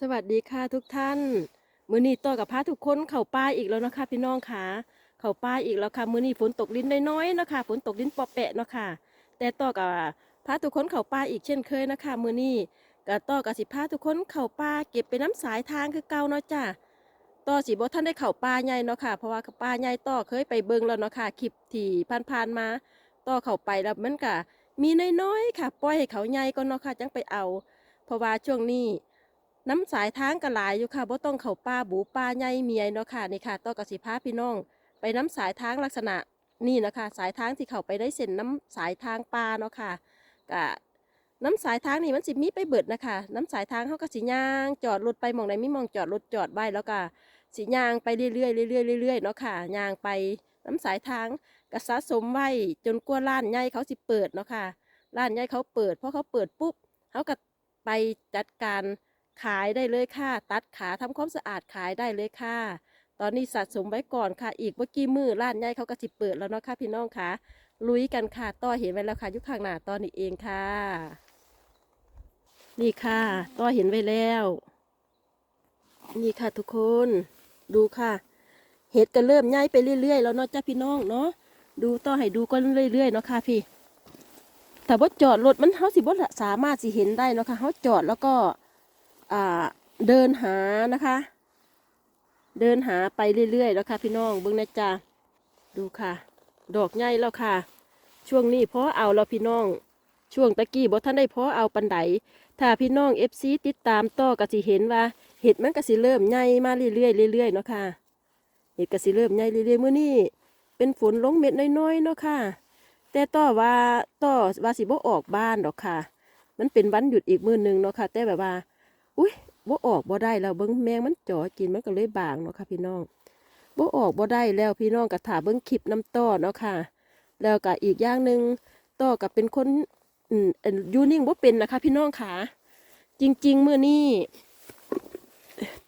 สวัสดีค่ะทุกท่าน มื้อนี้ต่อกับพาทุกคนเข้าป่าอีกแล้วนะคะ พี่น้องค่ะ เข้าป่าอีกแล้วค่ะ มื้อนี้ฝนตกลิ้นน้อยๆนะคะ ฝนตกลิ้นปอแปะเนาะค่ะแต่ต่อกับพาทุกคนเข้าป่าอีกเช่นเคยนะคะ มื้อนี้ก็ต่อกับสิพาทุกคนเข้าป่าเก็บไปน้ำสายทางคือเก่าเนาะจ้ะต่อสิบ่ท่านได้เข้าป่าใหญ่เนาะค่ะ เพราะว่าป่าใหญ่ต่อเคยไปเบิ่งแล้วเนาะค่ะ คลิปที่ผ่านๆมา ต่อเข้าไปแล้วมันก็มีน้อยๆค่ะ ปล่อยให้เขาใหญ่ก่อนเนาะค่ะ จังไปเอา เพราะว่าช่วงนี้ น้ำสายทางก็หลายอยู่ค่ะบ่ต้องเข้าป่าบูป่าใหญ่เมียเนาะค่ะนี่ค่ะต่อกสิพาพี่น้อง ไปน้ำสายทางลักษณะนี่นะคะ สายทางที่เข้าไปได้เส้นน้ำสายทางป่าเนาะค่ะกะน้ำสายทางนี่มันสิมีไปเบิดนะคะ น้ำสายทางเขาก็สิย่าง จอดรถไปมองใดมีมองจอดรถจอดไว้แล้วก็สิย่างไปเรื่อยๆเรื่อยๆเรื่อยๆเนาะค่ะย่างไปน้ำสายทางก็สะสมไว้จนกว่าร้านใหญ่เขาสิเปิดเนาะค่ะร้านใหญ่เขาเปิดเพราะเขาเปิดปุ๊บเขาก็ไปจัดการ ขายได้เลยค่ะ ตัดขาทำความสะอาดขายได้เลยค่ะ ตอนนี้สะสมไว้ก่อนค่ะ อีกเมื่อกี้มือร้านใหญ่เขาก็สิเปิดแล้วเนาะค่ะพี่น้องค่ะ ลุยกันค่ะต่อเห็นไว้แล้วค่ะยุคข้างหน้าตอนนี้เองค่ะ นี่ค่ะต่อเห็นไว้แล้ว นี่ค่ะทุกคนดูค่ะ เห็ดก็เริ่มใหญ่ไปเรื่อยๆ แล้วเนาะจ้าพี่น้องเนาะดูต่อให้ดูก็เรื่อยๆเนาะค่ะพี่แต่ว่าจอดรถมันเขาสิบ่สามารถสิเห็นได้เนาะค่ะเขาจอดแล้วก็ เดินหานะคะ เดินหาไปเรื่อยๆแล้วค่ะพี่น้องเบิ้งนะจ๊ะดูค่ะ ดอกใหญ่แล้วค่ะ ช่วงนี้เพาะเอาแล้วพี่น้องช่วงตะกี้บ่ท่านได้เพาะเอาปันไดถ้าพี่น้องเอฟซีติดตามต่อก็สิเห็นว่า เห็ดมันก็สิเริ่มใหญ่มาเรื่อยๆเรื่อยๆเนาะค่ะเห็ดก็สิเริ่มใหญ่เรื่อยๆเมื่อนี้เป็นฝนลงเม็ดน้อยๆเนาะค่ะแต่ต่อว่าต่อว่าสิบ่ออกบ้านดอกค่ะ มันเป็นวันหยุดอีกมื้อหนึงเนาะค่ะ แต่แบบว่า อุ้ยบ่ออกบ่ได้แล้วเบิ้งแมงมันจ่อกินมันก็เลยบางเนาะค่ะพี่น้องบ่ออกบ่ได้แล้วพี่น้องก็ถาเบิ้งคลิปน้ำต้อเนาะค่ะ แล้วก็อีกอย่างหนึ่งต้อกับเป็นคนอืมยู่นิ่งบ่เป็นนะคะ พี่น้องค่ะ จริง ๆ เมื้อนี้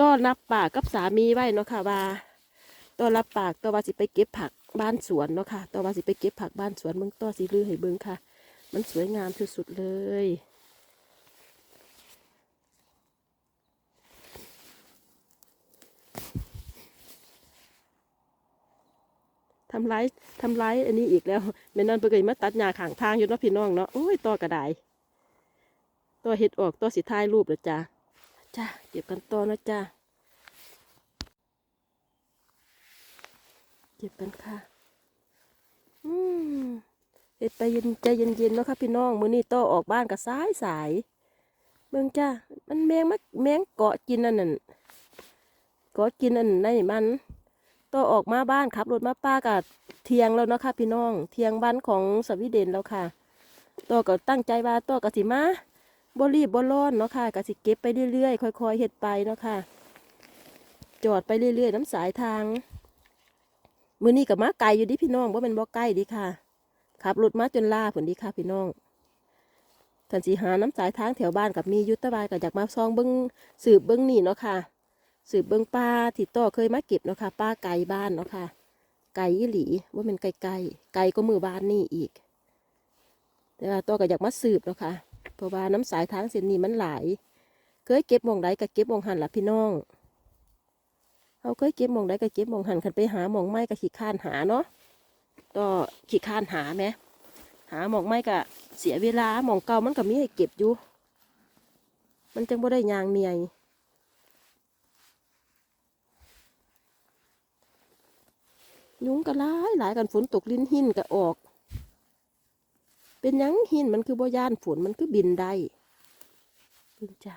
ต้อนรับปากกับสามีไว้เนาะค่ะว่าต้อรับปากต้อว่าสิไปเก็บผักบ้านสวนเนาะค่ะต้อว่าสิไปเก็บผักบ้านสวนเบิ่งต้อสิลือให้เบิ่งค่ะ มันสวยงามที่สุดเลย ทำร้ายทำร้ายอันนี้อีกแล้วแม่นั่นเพิ่งมาตัดหญ้าขางทางอยู่เนาะพี่น้องเนาะโอ้ยต่อกระไดต่อเห็ดออกต่อสิท้ายรูปแล้วจ้าจ้าเก็บกันต่อนะจ้าเก็บกันค่ะ อืมเห็ดไปเย็นใจเย็นๆเนาะค่ะพี่น้องมื้อนี้ต่อออกบ้านกับสายสายเบิ่งจ้ามันแมงมักแมงเกาะกินอันนั้นเกาะกินอันนั่นมัน ต่อออกมาบ้านขับรถมาป้ากับเทียงแล้วเนาะค่ะพี่น้อง เทียงบ้านของสวีเดนแล้วค่ะต่อก็ตั้งใจว่าต่อก็สิมาบรีบบร้อนเนาะค่ะก็สิเก็บไปเรื่อยๆค่อย ๆเฮ็ดไปเนาะค่ะ จอดไปเรื่อยๆน้ำสายทางมือนี้ก็มาไกลอยู่ดิพี่น้องว่าเป็นบ่ใกล้ดิค่ะขับรถมาจนล่าผลดีค่ะพี่น้องทันสีหาน้ำสายทางแถวบ้านกับมียุทธบายก็อยากมาซองเบิ้งสืบเบิ้งนี่เนาะค่ะ สืบเบิงปลาที่ต่อเคยมาเก็บเนาะค่ะปลาไก่บ้านเนาะค่ะไก่ยี่หลีว่าเป็นไก่ไก่ไก่ก็มือบ้านนี่อีก แต่ว่าต่อก็อยากมาสืบเนาะค่ะเพราะว่าน้ำสายทางเส้นนี้มันหลาย เคยเก็บหมองใดก็เก็บหมองหันละพี่น้องเขาเคยเก็บหมองใดก็เก็บหมองหันคันไปหาหมองไม้ก็ขี้ข้านหาเนาะต่อขี้ข้านหาไหมหาหมองไม้ก็เสียเวลาหมองเก่ามันก็มีให้เก็บอยู่ มันจังบ่ได้ยางเมีย ยุงก็หลายหลายกันฝนตกลิ้นหินก็ออก เป็นยังหินมันคือบ่ย่านฝนมันคือบินได้เพิ่งจ้ะ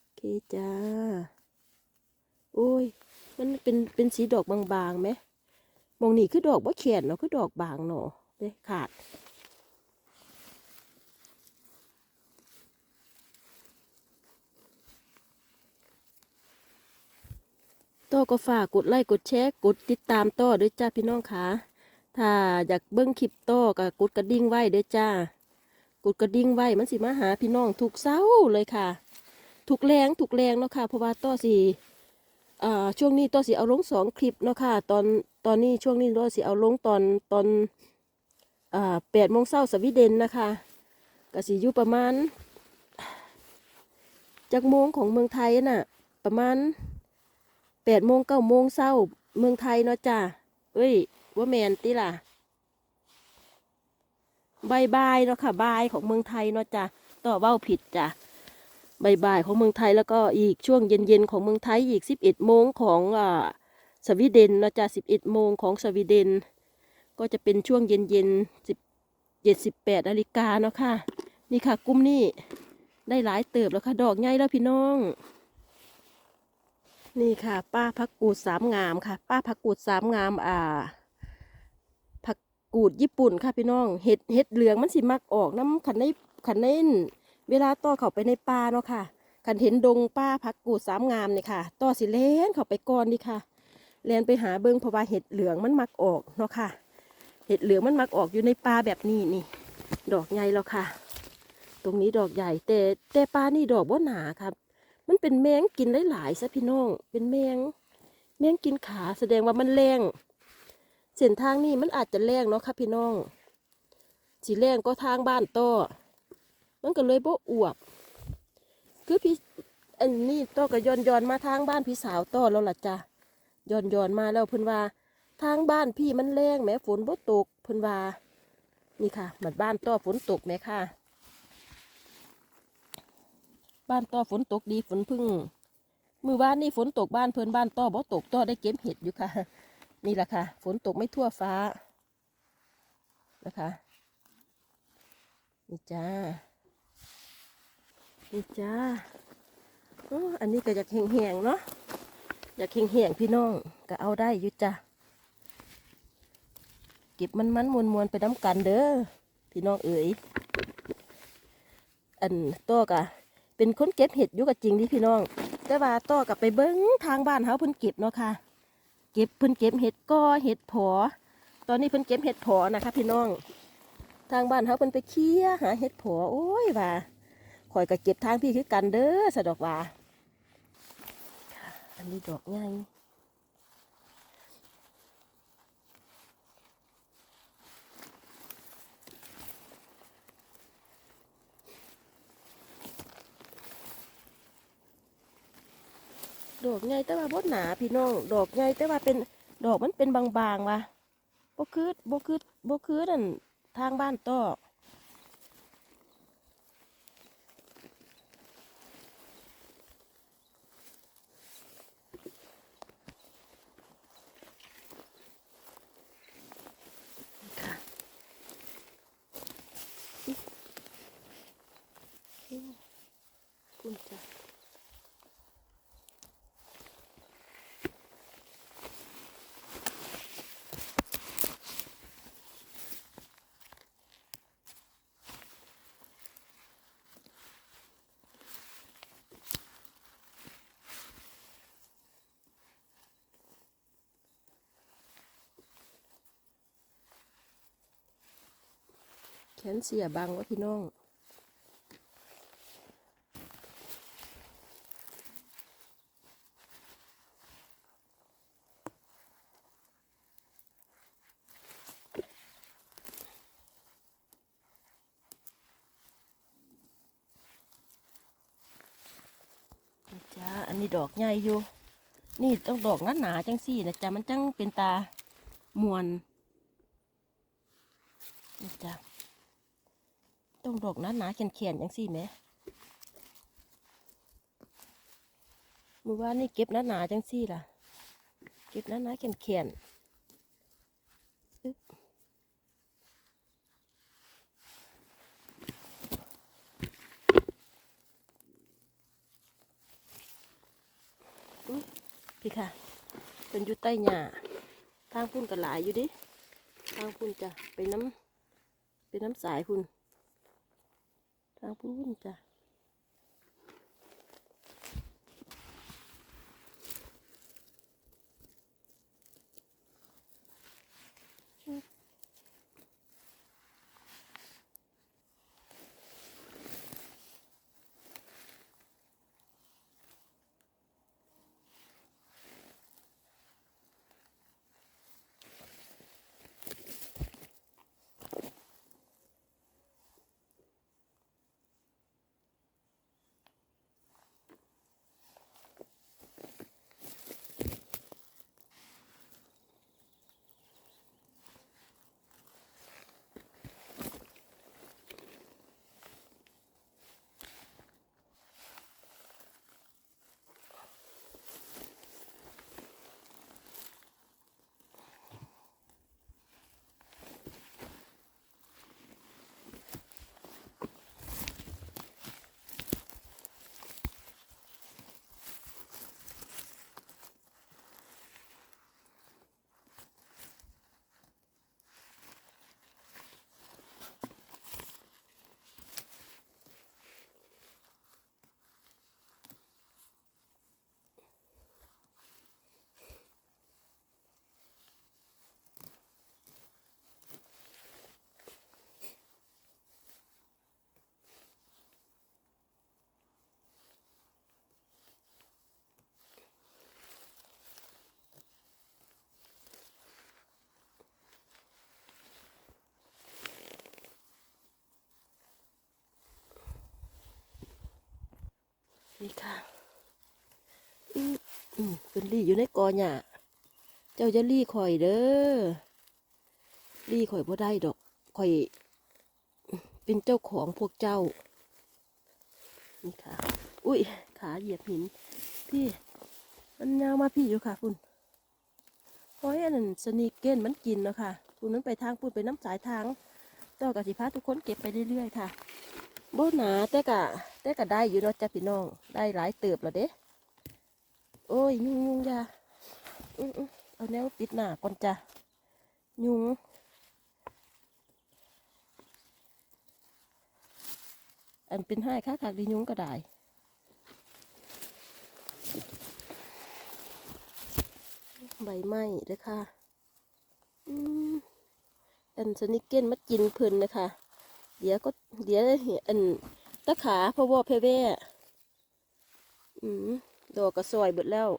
โอเคจ้า โอ้ย มันเป็นเป็นสีดอกบางๆไหมมองนี่คือดอกบ่แขนเนาะคือดอกบางเนาะเด้ขาด ต่อก็ฝากกดไลค์กดแชร์กดติดตามต่อด้วยจ้าพี่น้องค่ะถ้าอยากเบิ้งคลิปต่อก็กดกระดิ่งไว้ด้วยจ้ากดกระดิ่งไว้มันสิมาหาพี่น้องทุกเช้าเลยค่ะทุกแรงทุกแรงเนาะค่ะเพราะว่าต่อสิอ่าช่วงนี้ต่อสิเอาลงสองคลิปเนาะค่ะตอนตอนนี้ช่วงนี้ต่อสิเอาลงตอนตอนอ่าแปดโมงเช้าสวีเดนนะคะก็สิอยู่ประมาณจากโมงของเมืองไทยน่ะ ประมาณ แปดโมงเก้าโมงเช้า เมืองไทยเนาะจ้าเอ้ย ว่าแมนติล่ะบายบายเนาะค่ะบายของเมืองไทยเนาะจ้ะต่อเว้าผิดจ้ะบายบายของเมืองไทยแล้วก็อีกช่วงเย็นๆของเมืองไทยอีกสิบเอ็ดโมงของอ่าสวีเดนเนาะจ้ะสิบเอ็ดโมงของสวีเดน ก็จะเป็นช่วงเย็นๆสิบเจ็ดสิบแปดนาฬิกาเนาะค่ะ นี่ค่ะกลุ่มนี้ได้หลายเติบแล้วค่ะ ดอกใหญ่แล้วพี่น้อง นี่ค่ะ ป้าพักกูดสามงามค่ะ ป้าพักกูดสามงามอ่าผักกูดญี่ปุ่นค่ะพี่น้องเห็ดเห็ดเหลืองมันสิมักออกน้ำขันในขันในเวลาต่อเข้าไปในป่าเนาะค่ะขันเห็นดงป้าผักกูดสามงามนี่ค่ะ ต่อสิเลนเข้าไปก่อนดีค่ะเลนไปหาเบิงเพราะว่าเห็ดเหลืองมันมักออกเนาะค่ะ เห็ดเหลืองมันมักออกอยู่ในป่าแบบนี้นี่ ดอกใหญ่แล้วค่ะ ตรงนี้ดอกใหญ่แต่แต่ปลานี่ดอกว่าหนาครับ มันเป็นแมงกินหลายๆซะพี่น้อง เป็นแมง แมงกินขาแสดงว่ามันแรงเส้นทางนี้มันอาจจะแรงเนาะค่ะพี่น้องสีแรงก็ทางบ้านต่อมันก็เลยโบอวบคือพี่อันนี้ต่อก็ย้อนย้อนมาทางบ้านพี่สาวต่อแล้วล่ะจ้ะย้อนย้อนมาแล้วเพิ่นว่าทางบ้านพี่มันแรงแม้ฝนบ่ตกเพิ่นว่านี่ค่ะบัดบ้านต่อฝนตกไหมค่ะ บ้านต่อฝนตกดีฝนพึ่งมือบ้านนี่ฝนตกบ้านเพิ่นบ้านต่อบ่ตกต่อได้เก็บเห็ดอยู่ค่ะ นี่แหละค่ะ ฝนตกไม่ทั่วฟ้านะคะนี่จ้านี่จ้าอ้อันนี้ก็อยากแห้งๆเนาะอยากแห้งๆพี่น้องก็เอาได้อยู่จ้ะเก็บมันมันมวนมวนไปน้ำกันเด้อพี่น้องเอ๋ยอันโต้กะ เป็นคนเก็บเห็ดอยู่กับจริงที่พี่น้อง แต่ว่าโต้กับไปเบิ้งทางบ้านเขาเพิ่นเก็บเนาะค่ะ เก็บเพิ่นเก็บเห็ดก้อเห็ดผอ ตอนนี้เพิ่นเก็บเห็ดผอนะคะ พี่น้อง ทางบ้านเขาเพิ่นไปเคี่ยหาเห็ดผอโอ้ยว่าข่อยก็เก็บทางพี่คือกันเด้อสะดอกว่า อันนี้ดอกไง ดอกใหญ่แต่ว่าบดหนาพี่น้อง ดอกใหญ่แต่ว่าเป็นดอกมันเป็นบางๆว่ะบ่คือบ่คือบ่คือนั่นทางบ้านตอกะอืมคุณจ้ะ แขนเสียบังวะพี่น้อง จ้า อันนี้ดอกใหญ่อยู่ นี่ต้องดอกหนาๆจังสี่นะจ๊ะมันจังเป็นตามวนนะจ๊ะ ต้องดอกหนาๆแข็งๆจังสี่ไหมมือว่านี่เก็บหนาๆจังสี่ล่ะ เก็บหนาๆแข็งๆอึ๊บอุ๊ยพี่ค่ะเป็นอยู่ใต้หญ้าทางพุ่นก็หลายอยู่ดิทางพุ่นจะไปน้ำไปน้ำสายพุ่น ทางพุ่นจ้ะ นี่ค่ะอืมอืมเป็นลี่อยู่ในกอหญ้าเจ้าจะลี่ข่อยเด้อลี่ข่อยบ่ได้ดอกข่อยเป็นเจ้าของพวกเจ้า นี่ค่ะ อุ้ย ขาเหยียบหิน พี่ มันยาวมาพี่อยู่ค่ะคุณเพราะอันนั้นสนีกเก้นมันกินเนาะค่ะคุณนั้นไปทางพูดไปน้ำสายทางต่อกสิพาทุกคนเก็บไปเรื่อยๆค่ะโบหนาแต่กะ แต่กะได้อยู่เนาะจ้ะพี่น้อง ได้หลายเติบแล้วเด้ โอ้ยยุงยุงยาเอาแนวปิดหน้าก่อนจ้ะ ยุงอันเป็นให้ค่าขากดียุงก็ได้ใบไม้เด้อค่ะอันสนิกเก้นมัดกินเพิ่นนะคะ เดี๋ยวก็เดี๋ยวเห็นอัน ตะขาพราะว่าเพเว่อืมดอกกระซอยเบิดแล้ว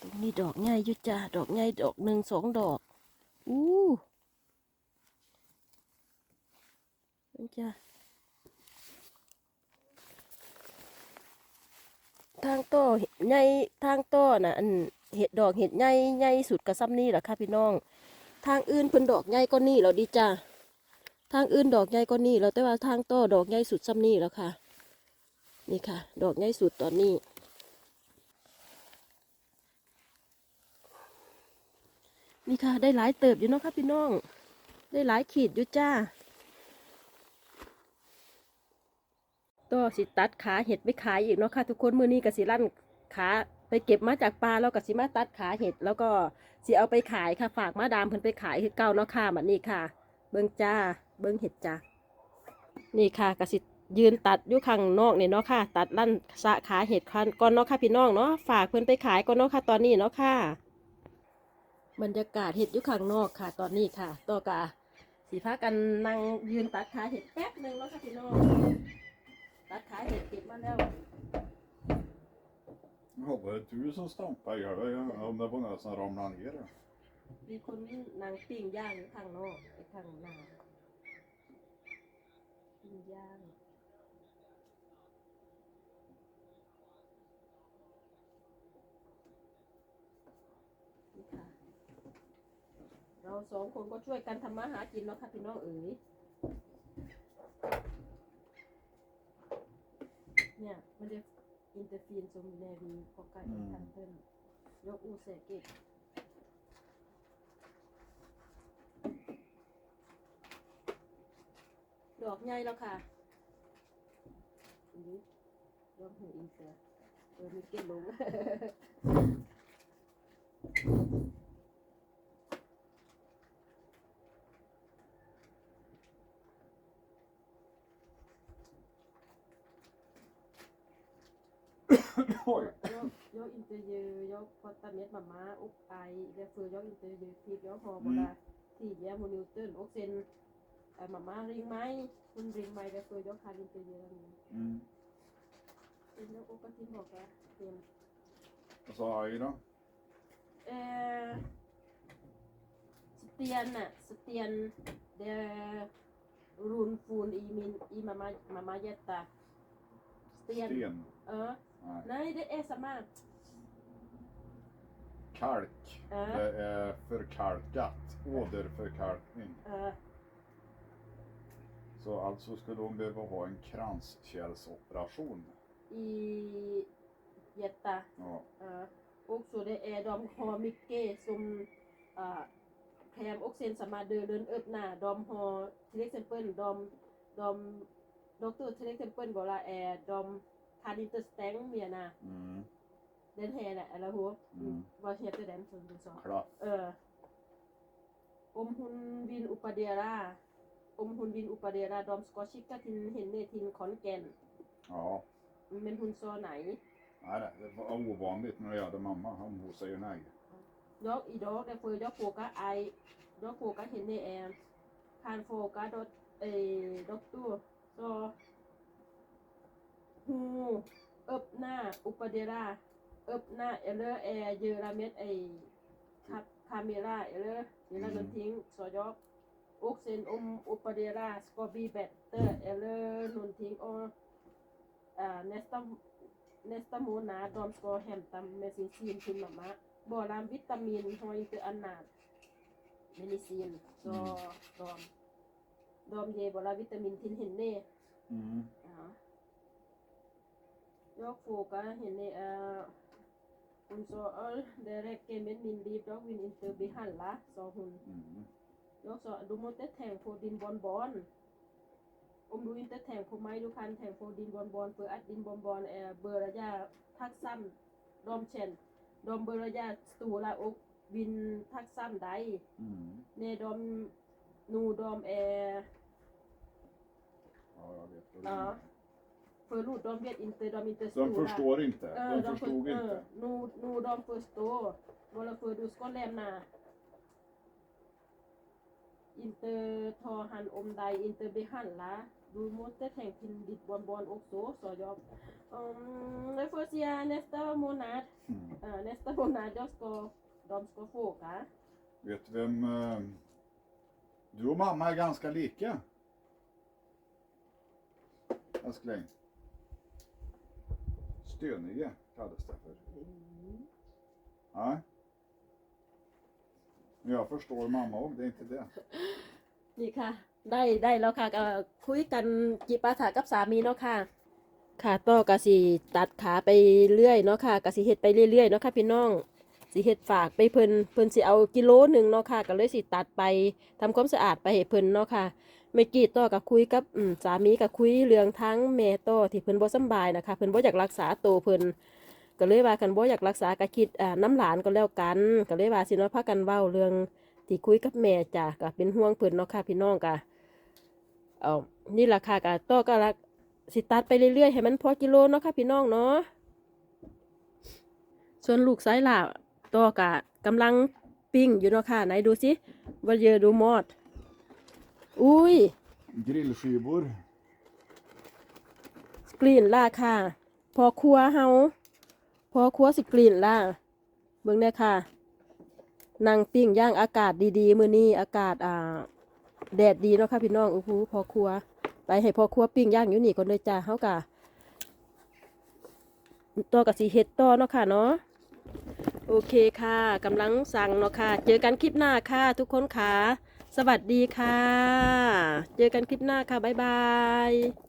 ตรงนี้ดอกใหญ่ยู่จ้าดอกใหญ่ดอกหนึ่งสองดอก อู้นั่นจ้าทางโต้ใหญ่ทางโต้น่ะอันเห็ดดอกเห็ดใหญ่ใหญ่สุดกระซ้ำนี่แหละค่ะพี่น้อง ทางอื่นเพิ่นดอกใหญ่ก็นี่แล้วดีจ้า ทางอื่นดอกใหญ่ก็นี่แล้วแต่ว่าทางโตดอกใหญ่สุดซ้ำนี่แล้วค่ะ นี่ค่ะ ดอกใหญ่สุดตอนนี้ นี่ค่ะ ได้หลายเติบอยู่เนาะค่ะพี่น้อง ได้หลายขีดอยู่จ้าก็สิตัดขาเห็ดไปขายอีกเนาะค่ะ ทุกคนมือนี้ก็สิลั่นขาไปเก็บมาจากปลาแล้วก็สิมาตัดขาเห็ด แล้วก็สิเอาไปขายค่ะฝากมาดามเพิ่นไปขายคือเก่าเนาะค่ะแบบนี้ค่ะ เบิ้งจ้า เบิ้งเห็ดจ้า นี่ค่ะก็สิยืนตัดอยู่ข้างนอกเนี่ยเนาะค่ะ ตัดลั่นสะขาเห็ดก่อนเนาะค่ะพี่น้องเนาะฝากเพิ่นไปขายก่อนเนาะค่ะตอนนี้เนาะค่ะ บรรยากาศเห็ดอยู่ข้างนอกค่ะ ตอนนี้ค่ะต่อกาสีพากันนั่งยืนตัดขาเห็ดแป๊บหนึ่งแล้วค่ะพี่น้องตัดขาเห็ดเก็บมาแล้ว Ja, det är du som stampar i golvet. Om det var någon som ramlade ner. Då. มีคนนั่งปิ้งย่างอยู่ข้างนอกไปข้างหน้าปิ้งย่างนี่ค่ะ เราสองคนก็ช่วยกันทำมาหากินเนาะค่ะพี่น้องเอ๋ยเนี่ยมันจะอินเตอร์ฟีนซมแนวีพอไก่ทันเพิ่นยกอูเซเกต ดอกใหญ่แล้วค่ะนี่ยอมหูอินเตอร์เออมีเก็บลง Oj! jag, jag intervjuar, jag pratar med mamma och Aj, därför jag intervjuar till jag har bara tidigare minuter och sen äh, mamma ring mig, hon ring mig därför jag kan intervjua nu. Mm. Sen jag åker tillbaka hem. Vad sa Aj då? Eh, Sten, Sten, det runfon i min, i mamma, mamma hjärta. Sten. Sten? Ja. Nej. Nej, det är samma. Kalk. Ja. Det är förkalkat. Åderförkalkning. Ja. Så alltså skulle hon behöva ha en kranskärlsoperation. i hjärta. Ja. Uh, också det är, de har mycket som uh, kräm och sen dörren öppna. De har till exempel de, de doktor till exempel bara är de kan inte stänga mer Mm. den här eller hur? Mm. Vad heter den som du sa? Klaff. Uh, om hon vill operera om hon vill operera, de ska skicka till henne till Kongen. Ja. Men hon sa nej. Nej, det var ovanligt när det gällde mamma. Om hon säger nej. Jag idag därför jag frågar I, jag frågar henne är kan fråga dot, eh, doktor så hon öppna operera öppna eller eh, göra med eh, ka, kamera eller göra Mm. någonting så jag och sen om operera ska bli bättre eller någonting och eh, nästa nästa månad de ska hämta med sin sin till mamma. Bara vitamin har inte annat medicin. Så de, de ger bara vitamin till henne. Mm. Ja. Jag frågade henne, uh, hon sa att det räcker med min liv, jag vill inte behandla, sa hon. Mm. Jag sa, du måste tänka på din barnbarn. Om du inte tänker på mig, du kan tänka på din barnbarn för att din barnbarn är börjar tacksam. De känner, de börjar stora och vill tacksam dig. Mm. När de, nu de är, Ja, jag vet vad du ja. menar. Förut de vet inte, de är inte stora. De förstår inte. Ja, De de förstod för- inte. ja, Nu, nu de förstår. Varför du ska lämna. Inte ta hand om dig, inte behandla. Du måste tänka till ditt barnbarn också, sa jag. Um, jag får se nästa månad. Mm. Uh, nästa månad jag ska, de ska fråga. Vet du vem... eh, Du och mamma är ganska lika. Älskling. Stönige kallas det för. Nej. Men jag förstår mamma också, det är inte det. นี่ค่ะ ได้ได้แล้วค่ะก็คุยกันจิปาถากับสามีเนาะค่ะ ค่ะต่อกะสิตัดขาไปเรื่อยเนาะค่ะกะสิเฮ็ดไปเรื่อยๆเนาะค่ะพี่น้องสิเฮ็ดฝากไปเพิ่นเพิ่นสิเอากิโลหนึ่งเนาะค่ะก็เลยสิตัดไปทำความสะอาดไปให้เพิ่นเนาะค่ะเมื่อกี้ต่อก็คุยกับอืมสามีก็คุยเรื่องทั้งแม่ต่อที่เพิ่นบ่สำบายนะคะเพิ่นบ่อยากรักษาตัวเพิ่น ก็เลยว่ากันบ่อยากรักษาก็คิดอ่าน้ำหลานก็แล้วกันก็เลยว่าสิเนาะพากันเว้าเรื่องที่คุยกับแม่จ้ะก็เป็นห่วงเพิ่นเนาะค่ะพี่น้องกะเอานี่ราคาก็ต่อก็รักสิตัดไปเรื่อยๆให้มันพอกิโลเนาะค่ะพี่น้องเนาะส่วนลูกสายล่าต่อกะกำลังปิ้งอยู่เนาะค่ะไหนดูสิว่าเยอะดูมอด อุ้ย Grillskivor. กลิ่นล่าค่ะพอครัวเฮา พอครัวสิกลิ่นล่าเบิ่งเนี่ยค่ะนั่งปิ้งย่างอากาศดีๆ มื้อนี้อากาศอ่าแดดดีเนาะค่ะพี่น้องโอ้โหพอครัว ไปให้พอครัวปิ้งย่างอยู่นี่ก่อนเลยจ้าเฮากะตัวกับสีเฮ็ดต่อเนาะค่ะเนาะโอเคค่ะกำลังสั่งเนาะค่ะ เจอกันคลิปหน้าค่ะ ทุกคนค่ะ สวัสดีค่ะ เจอกันคลิปหน้าค่ะ บ๊ายบาย